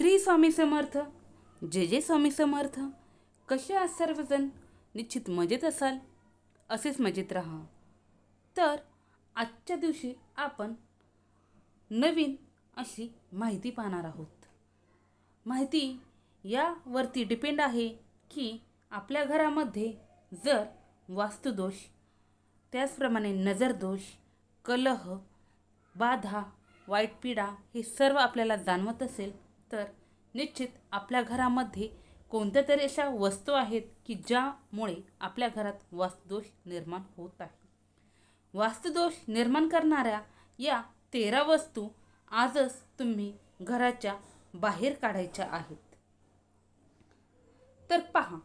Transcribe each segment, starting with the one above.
श्री स्वामी समर्थ जे जे स्वामी समर्थ. कसे आज सर्वजण? निश्चित मजेत असाल? असेच मजेत राहा. तर आजच्या दिवशी आपण नवीन अशी माहिती पाहणार आहोत. माहिती यावरती डिपेंड आहे की आपल्या घरामध्ये जर वास्तुदोष त्याचप्रमाणे नजरदोष कलह बाधा वाईट पीडा हे सर्व आपल्याला जाणवत असेल तर निश्चित आपल्या घरामध्ये कोणत्या तरी अशा वस्तू आहेत की ज्यामुळे आपल्या घरात वास्तुदोष निर्माण होत आहे. वास्तुदोष निर्माण करणाऱ्या या तेरा वस्तू आजच तुम्ही घराच्या बाहेर काढायच्या आहेत. तर पहा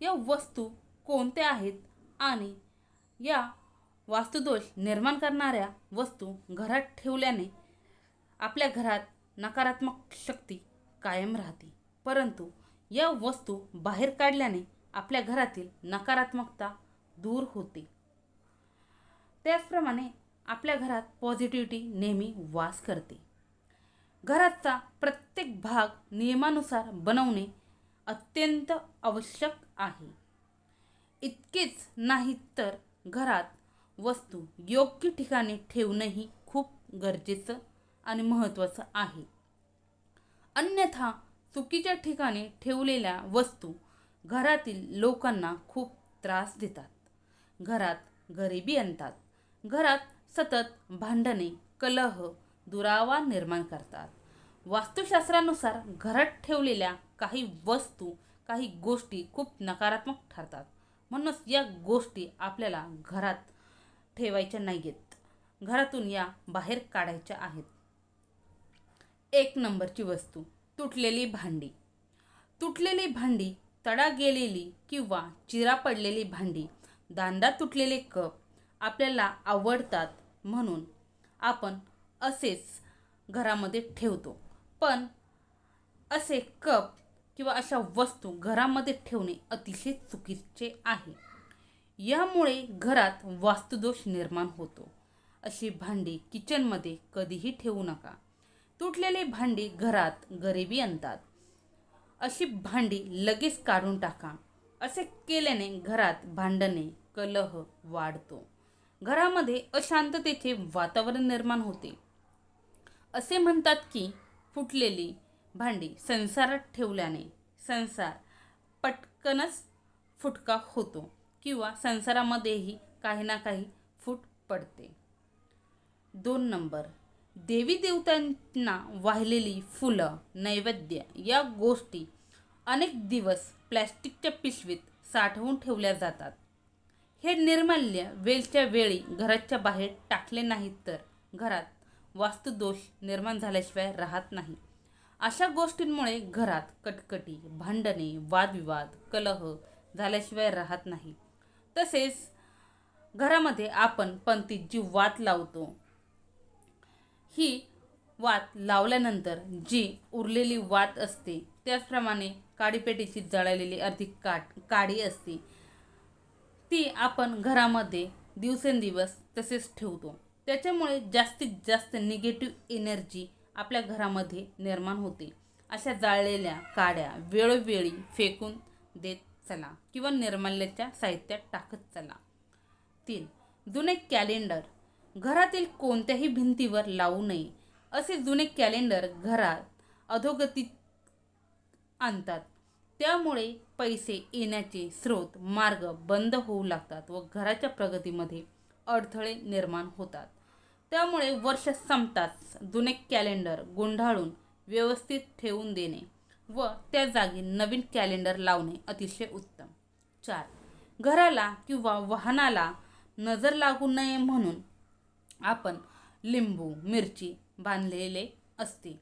या वस्तू कोणत्या आहेत आणि या वास्तुदोष निर्माण करणाऱ्या वस्तू घरात ठेवल्याने आपल्या घरात नकारात्मक शक्ती कायम राहते. परंतु या वस्तू बाहेर काढल्याने आपल्या घरातील नकारात्मकता दूर होते. त्याचप्रमाणे आपल्या घरात पॉझिटिव्हिटी नेहमी वास करते. घराचा प्रत्येक भाग नियमानुसार बनवणे अत्यंत आवश्यक आहे. इतकेच नाही तर घरात वस्तू योग्य ठिकाणी ठेवणंही खूप गरजेचं आणि महत्त्वाचं आहे. अन्यथा चुकीच्या ठिकाणी ठेवलेल्या वस्तू घरातील लोकांना खूप त्रास देतात. घरात गरिबी आणतात. घरात सतत भांडणे कलह दुरावा निर्माण करतात. वास्तुशास्त्रानुसार घरात ठेवलेल्या काही वस्तू काही गोष्टी खूप नकारात्मक ठरतात. म्हणूनच या गोष्टी आपल्याला घरात ठेवायच्या नाही आहेत घरातून या बाहेर काढायच्या आहेत. एक नंबरची वस्तू तुटलेली भांडी. तुटलेली भांडी तडा गेलेली किंवा चिरा पडलेली भांडी दांडा तुटलेले कप आपल्याला आवडतात म्हणून आपण असेच घरामध्ये ठेवतो. पण असे कप किंवा अशा वस्तू घरामध्ये ठेवणे अतिशय चुकीचे आहे. यामुळे घरात वास्तुदोष निर्माण होतो. अशी भांडी किचनमध्ये कधीही ठेवू नका. तुटलेली भांडी घरात गरिबी आणतात. अशी भांडी लगेच काढून टाका. असे केल्याने घरात भांडणे कलह वाढतो. घरामध्ये अशांततेचे वातावरण निर्माण होते. असे म्हणतात की फुटलेली भांडी संसारात ठेवल्याने संसार पटकनच फुटका होतो किंवा संसारामध्येही काही ना काही फूट पडते. दोन नंबर. देवी देवतांना वाहिलेली फुलं नैवेद्य या गोष्टी अनेक दिवस प्लॅस्टिकच्या पिशवीत साठवून ठेवल्या जातात. हे निर्माल्य वेलच्या वेळी घराच्या बाहेर टाकले नाहीत तर घरात वास्तुदोष निर्माण झाल्याशिवाय राहत नाही. अशा गोष्टींमुळे घरात कटकटी भांडणे वादविवाद कलह झाल्याशिवाय राहत नाही. तसेच घरामध्ये आपण पंथीत जी वात लावतो. ही वात लावल्यानंतर जी उरलेली वात असते त्याचप्रमाणे काडीपेटीची जळालेली अर्धी काट काडी असते ती आपण घरामध्ये दिवसेंदिवस तसेच ठेवतो. त्याच्यामुळे जास्तीत जास्त निगेटिव्ह एनर्जी आपल्या घरामध्ये निर्माण होते. अशा जाळलेल्या काड्या वेळोवेळी फेकून देत चला किंवा निर्माल्याच्या साहित्यात टाकत चला. तीन जुने कॅलेंडर घरातील कोणत्याही भिंतीवर लावू नये असे जुने कॅलेंडर घरात अधोगतीत आणतात. त्यामुळे पैसे येण्याचे स्रोत मार्ग बंद होऊ लागतात व घराच्या प्रगतीमध्ये अडथळे निर्माण होतात. त्यामुळे वर्ष संपताच जुने कॅलेंडर गोंढाळून व्यवस्थित ठेवून देणे व त्या जागी नवीन कॅलेंडर लावणे अतिशय उत्तम. चार घराला किंवा वाहनाला नजर लागू नये म्हणून आपण लिंबू मिरची बांधलेले असते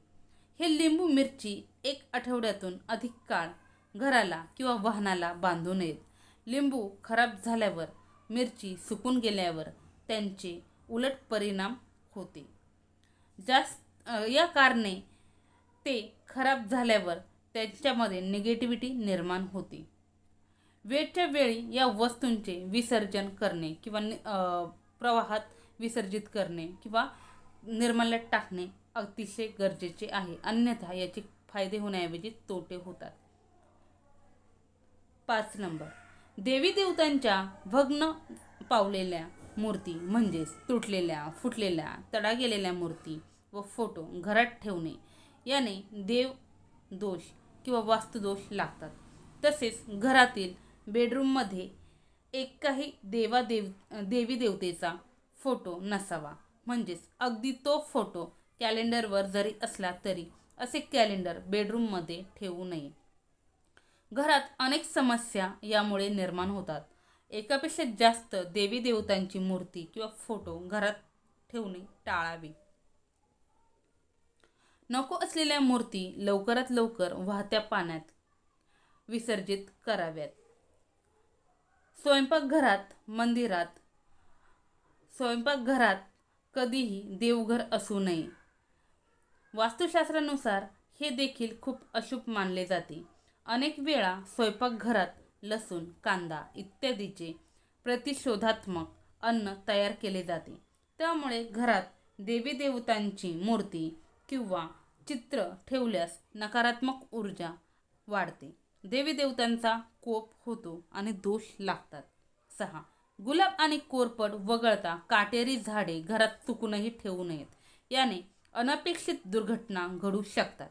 हे लिंबू मिरची एक आठवड्यातून अधिक काळ घराला किंवा वाहनाला बांधू नयेत. लिंबू खराब झाल्यावर मिरची सुकून गेल्यावर त्यांचे उलट परिणाम होते. जास्त या कारणे ते खराब झाल्यावर त्यांच्यामध्ये निगेटिव्हिटी निर्माण होते. वेळच्या वेळी या वस्तूंचे विसर्जन करणे किंवा प्रवाहात विसर्जित करणे किंवा निर्मल्यात टाकणे अतिशय गरजेचे आहे. अन्यथा याचे फायदे होण्याऐवजी तोटे होतात. पाच नंबर. देवी देवतांच्या भग्न पावलेल्या मूर्ती म्हणजेच तुटलेल्या फुटलेल्या तडा गेलेल्या मूर्ती व फोटो घरात ठेवणे याने देव दोष किंवा वास्तुदोष लागतात. तसेच घरातील बेडरूममध्ये एक काही देवादेव देवी देवतेचा फोटो नसावा. म्हणजेच अगदी तो फोटो कॅलेंडरवर जरी असला तरी असे कॅलेंडर बेडरूममध्ये ठेवू नये. घरात अनेक समस्या यामुळे निर्माण होतात. एकापेक्षा जास्त देवी देवतांची मूर्ती किंवा फोटो घरात ठेवणे टाळावे. नको असलेल्या मूर्ती लवकरात लवकर वाहत्या पाण्यात विसर्जित कराव्यात. स्वयंपाकघरात मंदिरात स्वयंपाकघरात कधीही देवघर असू नये. वास्तुशास्त्रानुसार हे देखील खूप अशुभ मानले जाते. अनेक वेळा स्वयंपाकघरात लसूण कांदा इत्यादीचे प्रतिशोधात्मक अन्न तयार केले जाते. त्यामुळे घरात देवी देवतांची मूर्ती किंवा चित्र ठेवल्यास नकारात्मक ऊर्जा वाढते. देवी देवतांचा कोप होतो आणि दोष लागतात. सहा. गुलाब आणि कोरपड वगळता काटेरी झाडे घरात चुकूनही ठेवू नयेत. याने अनपेक्षित दुर्घटना घडू शकतात.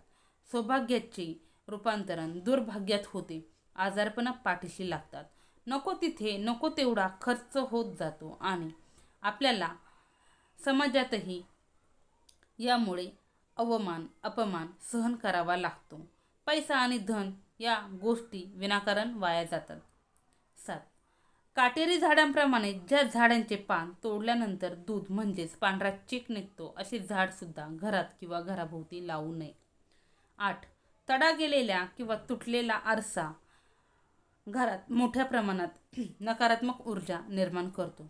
सौभाग्याचे रूपांतरण दुर्भाग्यात होते. आजारपणा पाठीशी लागतात. नको तिथे नको तेवढा खर्च होत जातो आणि आपल्याला समाजातही यामुळे अवमान अपमान सहन करावा लागतो. पैसा आणि धन या गोष्टी विनाकारण वाया जातात. सात काटेरी झाडांप्रमाणे ज्या झाडांचे पान तोडल्यानंतर दूध म्हणजेच पांढरा चीक निघतो असे झाडसुद्धा घरात किंवा घराभोवती लावू नये. आठ. तडा गेलेल्या किंवा तुटलेला आरसा घरात मोठ्या प्रमाणात नकारात्मक ऊर्जा निर्माण करतो.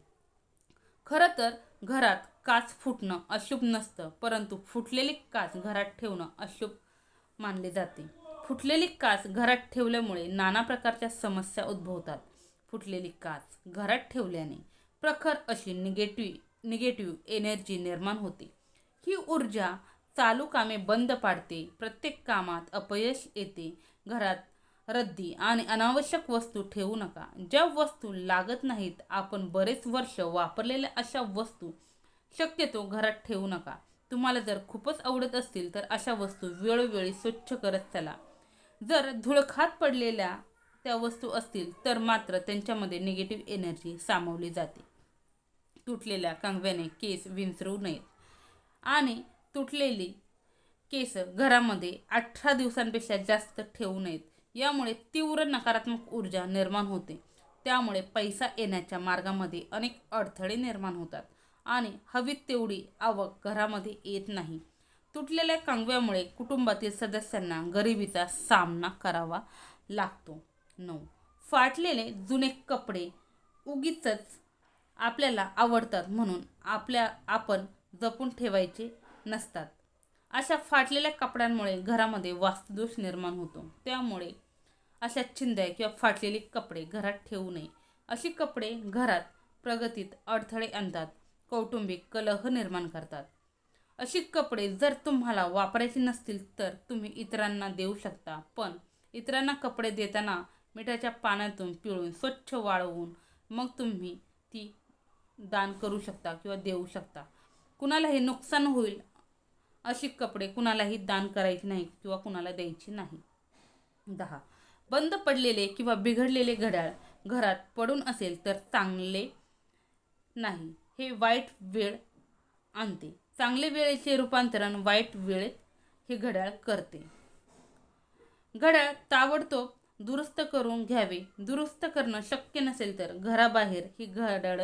खरं तर घरात काच फुटणं अशुभ नसतं परंतु फुटलेली काच घरात ठेवणं अशुभ मानले जाते. फुटलेली काच घरात ठेवल्यामुळे नाना प्रकारच्या समस्या उद्भवतात. फुटलेली काच घरात ठेवल्याने प्रखर अशी निगेटिव्ह निगेटिव्ह एनर्जी निर्माण होते. ही ऊर्जा चालू कामे बंद पाडते प्रत्येक कामात अपयश येते. घरात रद्दी आणि अनावश्यक वस्तू ठेवू नका. ज्या वस्तू लागत नाहीत आपण बरेच वर्ष वापरलेल्या अशा वस्तू शक्यतो घरात ठेवू नका. तुम्हाला जर खूपच आवडत असतील तर अशा वस्तू वेळोवेळी स्वच्छ करत चला. जर धुळखात पडलेल्या त्या वस्तू असतील तर मात्र त्यांच्यामध्ये निगेटिव्ह एनर्जी सामावली जाते. तुटलेल्या कांगव्याने केस विंचरू नयेत. आणि तुटलेली केस घरामध्ये अठरा दिवसांपेक्षा जास्त ठेवू नयेत. यामुळे तीव्र नकारात्मक ऊर्जा निर्माण होते. त्यामुळे पैसा येण्याच्या मार्गामध्ये अनेक अडथळे निर्माण होतात आणि हवी तेवढी आवक घरामध्ये येत नाही. तुटलेल्या कांगव्यामुळे कुटुंबातील सदस्यांना गरिबीचा सामना करावा लागतो. नऊ. फाटलेले जुने कपडे उगीच आपल्याला आवडतात म्हणून आपल्या आपण जपून ठेवायचे नसतात. अशा फाटलेल्या कपड्यांमुळे घरामध्ये वास्तुदोष निर्माण होतो. त्यामुळे अशा चिंध्या किंवा फाटलेले कपडे घरात ठेवू नये. अशी कपडे घरात प्रगतीत अडथळे आणतात कौटुंबिक कलह निर्माण करतात. अशी कपडे जर तुम्हाला वापरायची नसतील तर तुम्ही इतरांना देऊ शकता. पण इतरांना कपडे देताना मिठाच्या पाण्यातून पिळून स्वच्छ वाळवून मग तुम्ही ती दान करू शकता किंवा देऊ शकता. कुणालाही नुकसान होईल अशी कपडे कुणालाही दान करायची नाही किंवा कुणाला द्यायची नाही. दहा. बंद पडलेले किंवा बिघडलेले घड्याळ घरात पडून असेल तर चांगले नाही. हे वाईट वेळ आणते. चांगले वेळेचे रूपांतरण वाईट वेळेत हे घड्याळ करते. घड्याळ ताबडतोब दुरुस्त करून घ्यावे. दुरुस्त करणं शक्य नसेल तर घराबाहेर ही घड्याळ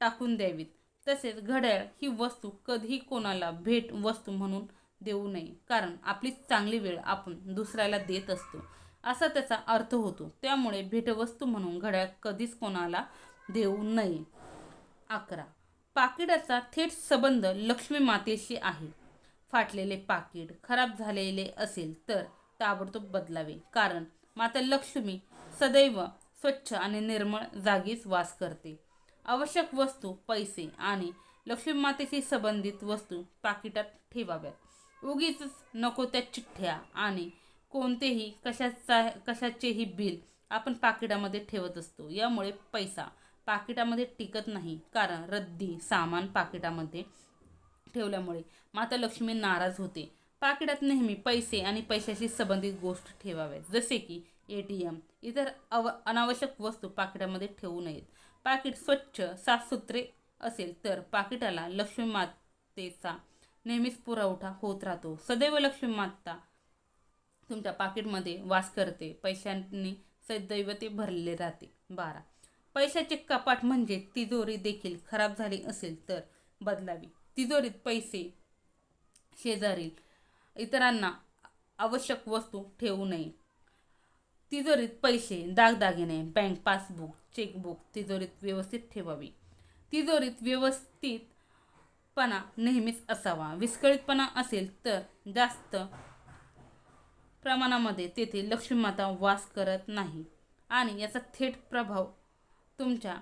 टाकून द्यावीत. तसेच घड्याळ ही वस्तू कधीही कोणाला भेट वस्तू म्हणून देऊ नये. कारण आपली चांगली वेळ आपण दुसऱ्याला देत असतो. असा त्याचा अर्थ होतो. त्यामुळे भेटवस्तू म्हणून घड्याळ कधीच कोणाला देऊ नये. अकरा. पाकिटाचा थेट संबंध लक्ष्मी मातेशी आहे. फाटलेले पाकिट खराब झालेले असेल तर ताबडतोब बदलावे. कारण माता लक्ष्मी सदैव स्वच्छ आणि निर्मळ जागीच वास करते. आवश्यक वस्तू पैसे आणि लक्ष्मी मातेशी संबंधित वस्तू पाकिटात ठेवाव्यात. उगीच नको त्या चिठ्ठ्या आणि कोणतेही कशाचा कशाचेही बिल आपण पाकिटामध्ये ठेवत असतो. यामुळे पैसा पाकिटामध्ये टिकत नाही. कारण रद्दी सामान पाकिटामध्ये ठेवल्यामुळे. माता लक्ष्मी नाराज होते. पाकिटात नेहमी पैसे आणि पैशाशी संबंधित गोष्ट ठेवाव्यात. जसे की ए टी एम. इतर अव अनावश्यक वस्तू पाकिटामध्ये ठेवू नयेत. पाकिट स्वच्छ साफसुथरे असेल तर पाकिटाला लक्ष्मी मातेचा नेहमीच पुरवठा होत राहतो. सदैव लक्ष्मी माता तुमच्या पाकिटमध्ये वास करते. पैशांनी सदैव ते भरलेले राहते. बारा. पैशाचे कपाट म्हणजे तिजोरी देखील खराब झाली असेल तर बदलावी. तिजोरीत पैसे शेजारील इतरांना आवश्यक वस्तू ठेवू नये. तिजोरीत पैसे दागदागिने बँक पासबुक चेकबुक तिजोरीत व्यवस्थित ठेवावी. तिजोरीत व्यवस्थितपणा नेहमीच असावा. विस्कळीतपणा असेल तर जास्त प्रमाणामध्ये तेथे लक्ष्मीमाता वास करत नाही आणि याचा थेट प्रभाव तुमच्या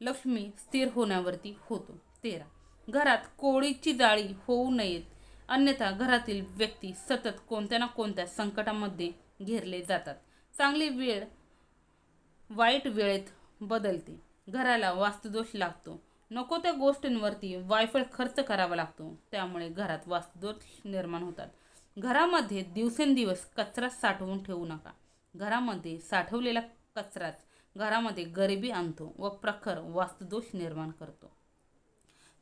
लक्ष्मी स्थिर होण्यावरती होतो. तेरा. घरात कोळीची जाळी होऊ नयेत. अन्यथा घरातील व्यक्ती सतत कोणत्या ना कोणत्या संकटामध्ये घेरले जातात. चांगली वेळ वाईट वेळेत बदलते. घराला वास्तुदोष लागतो. नको त्या गोष्टींवरती वायफळ खर्च करावा लागतो. त्यामुळे घरात वास्तुदोष निर्माण होतात. घरामध्ये दिवसेंदिवस कचरा साठवून ठेवू नका. घरामध्ये साठवलेला कचराच घरामध्ये गरिबी आणतो व प्रखर वास्तुदोष निर्माण करतो.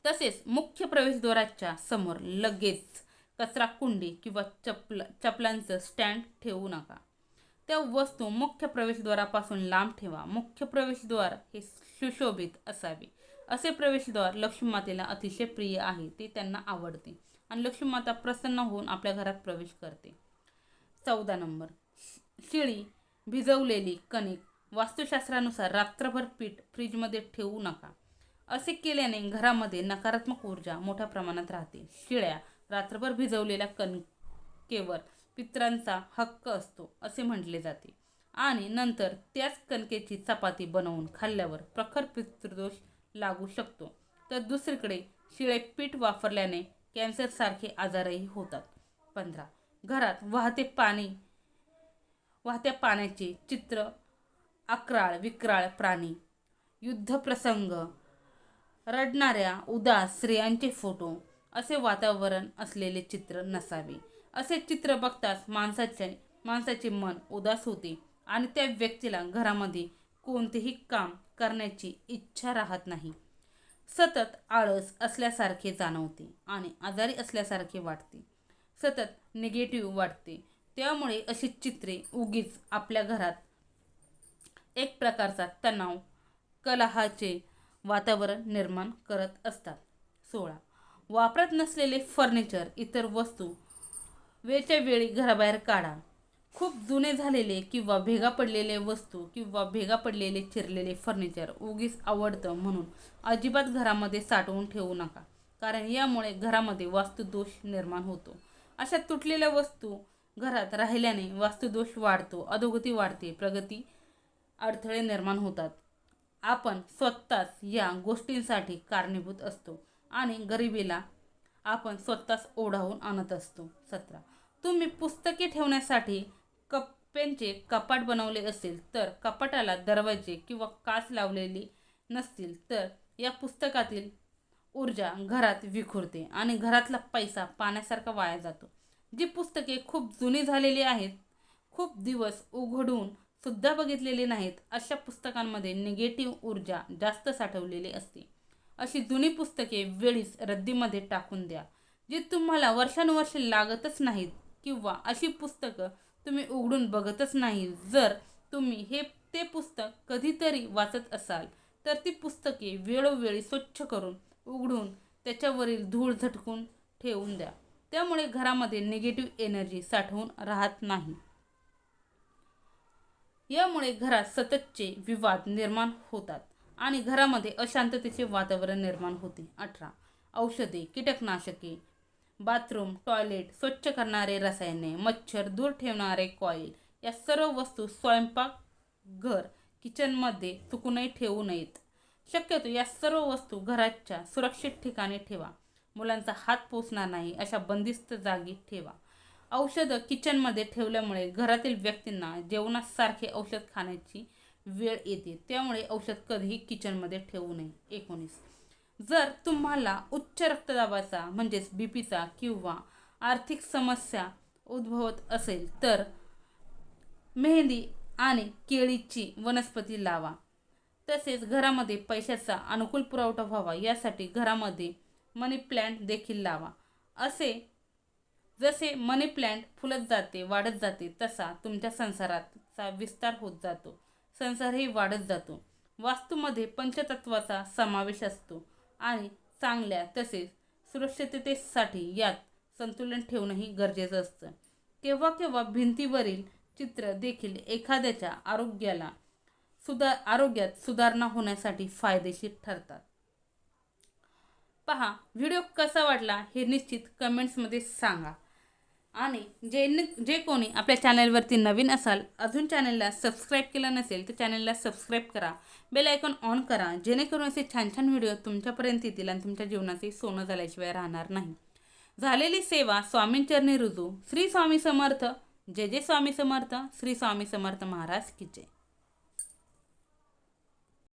तसेच मुख्य प्रवेशद्वाराच्या समोर लगेच कचरा कुंडी किंवा चपल चपलांचं स्टँड ठेवू नका. त्या वस्तू मुख्य प्रवेशद्वारापासून लांब ठेवा. मुख्य प्रवेशद्वार हे सुशोभित असावे. असे प्रवेशद्वार लक्ष्मीमातेला अतिशय प्रिय आहे ते त्यांना आवडते आणि लक्ष्मीमाता प्रसन्न होऊन आपल्या घरात प्रवेश करते. चौदा नंबर. शिळी भिजवलेली कणिक वास्तुशास्त्रानुसार रात्रभर पीठ फ्रीजमध्ये ठेवू नका. असे केल्याने घरामध्ये नकारात्मक ऊर्जा मोठ्या प्रमाणात राहते. शिळ्या रात्रभर भिजवलेल्या कणकेवर पित्रांचा हक्क असतो असे म्हटले जाते. आणि नंतर त्याच कणकेची चपाती बनवून खाल्ल्यावर प्रखर पितृदोष लागू शकतो. तर दुसरीकडे शिळे पीठ वापरल्याने कॅन्सरसारखे आजारही होतात. पंधरा. घरात वाहते पाणी वाहत्या पाण्याचे चित्र अक्राळ विक्राळ प्राणी युद्धप्रसंग रडणाऱ्या उदास स्त्रियांचे फोटो असे वातावरण असलेले चित्र नसावे. असे चित्र बघताच माणसाचे माणसाचे मन उदास होते आणि त्या व्यक्तीला घरामध्ये कोणतेही काम करण्याची इच्छा राहत नाही. सतत आळस असल्यासारखे जाणवते आणि आजारी असल्यासारखे वाटते. सतत निगेटिव्ह वाटते. त्यामुळे अशी चित्रे उगीच आपल्या घरात एक प्रकारचा तणाव कलहाचे वातावरण निर्माण करत असतात. सोळा. वापरत नसलेले फर्निचर इतर वस्तू वेळच्या वेळी घराबाहेर काढा. खूप जुने झालेले किंवा भेगा पडलेले वस्तू किंवा भेगा पडलेले चिरलेले फर्निचर उगीच आवडतं म्हणून अजिबात घरामध्ये साठवून ठेवू नका. कारण यामुळे घरामध्ये वास्तुदोष निर्माण होतो. अशा तुटलेल्या वस्तू घरात राहिल्याने वास्तुदोष वाढतो अधोगती वाढते प्रगती अडथळे निर्माण होतात. आपण स्वतःच या गोष्टींसाठी कारणीभूत असतो आणि गरिबीला आपण स्वतःच ओढावून आणत असतो. सतरा. तुम्ही पुस्तके ठेवण्यासाठी कप्प्यांचे कपाट बनवले असेल तर कपाटाला दरवाजे किंवा काच लावलेली नसतील तर या पुस्तकातील ऊर्जा घरात विखुरते आणि घरातला पैसा पाण्यासारखा वाया जातो. जी पुस्तके खूप जुनी झालेली आहेत खूप दिवस उघडून सुद्धा बघितलेले नाहीत अशा पुस्तकांमध्ये निगेटिव्ह ऊर्जा जास्त साठवलेली असते. अशी जुनी पुस्तके वेळीच रद्दीमध्ये टाकून द्या जी तुम्हाला वर्षानुवर्षे लागतच नाहीत किंवा अशी पुस्तकं तुम्ही उघडून बघतच नाही. जर तुम्ही हे ते पुस्तक कधीतरी वाचत असाल तर ती पुस्तके वेळोवेळी स्वच्छ करून उघडून त्याच्यावरील धूळ झटकून ठेवून द्या. त्यामुळे घरामध्ये निगेटिव्ह एनर्जी साठवून राहत नाही. यामुळे घरात सततचे विवाद निर्माण होतात आणि घरामध्ये अशांततेचे वातावरण निर्माण होते. अठरा. औषधे कीटकनाशके बाथरूम टॉयलेट स्वच्छ करणारे रसायने मच्छर दूर ठेवणारे कॉईल या सर्व वस्तू स्वयंपाक घर किचनमध्ये चुकूनही ठेवू नयेत. शक्यतो या सर्व वस्तू घराच्या सुरक्षित ठिकाणी ठेवा. मुलांचा हात पोचणार नाही अशा बंदिस्त जागी ठेवा. औषधं किचनमध्ये ठेवल्यामुळे घरातील व्यक्तींना जेवणासारखे औषध खाण्याची वेळ येते. त्यामुळे औषध कधीही किचनमध्ये ठेवू नये. एकोणीस. जर तुम्हाला उच्च रक्तदाबाचा म्हणजेच बी पीचा किंवा आर्थिक समस्या उद्भवत असेल तर मेहंदी आणि केळीची वनस्पती लावा. तसेच घरामध्ये पैशाचा अनुकूल पुरवठा व्हावा. यासाठी घरामध्ये मनी प्लॅन्ट देखील लावा. असे जसे मनी प्लॅन्ट फुलत जाते वाढत जाते तसा तुमच्या संसाराचा विस्तार होत जातो. संसारही वाढत जातो. वास्तूमध्ये पंचतत्वाचा समावेश असतो आणि चांगल्या तसेच सुरक्षिततेसाठी यात संतुलन ठेवणंही गरजेचं असतं. केव्हा केव्हा भिंतीवरील चित्र देखील एखाद्याच्या आरोग्याला सुधार आरोग्यात सुधारणा होण्यासाठी फायदेशीर ठरतात. पहा व्हिडिओ कसा वाटला हे निश्चित कमेंट्समध्ये सांगा. आणि जे न- जे कोणी आपल्या चॅनलवरती नवीन असाल अजून चॅनलला सबस्क्राईब केलं नसेल तर चॅनलला सबस्क्राईब करा. बेल आयकॉन ऑन करा जेणेकरून असे छान छान व्हिडिओ तुमच्यापर्यंत येतील आणि तुमच्या जीवनाचे सोनं झाल्याशिवाय राहणार नाही. झालेली सेवा स्वामींचरणी रुजू. श्री स्वामी समर्थ. जय जय स्वामी समर्थ. श्री स्वामी समर्थ महाराज की जय.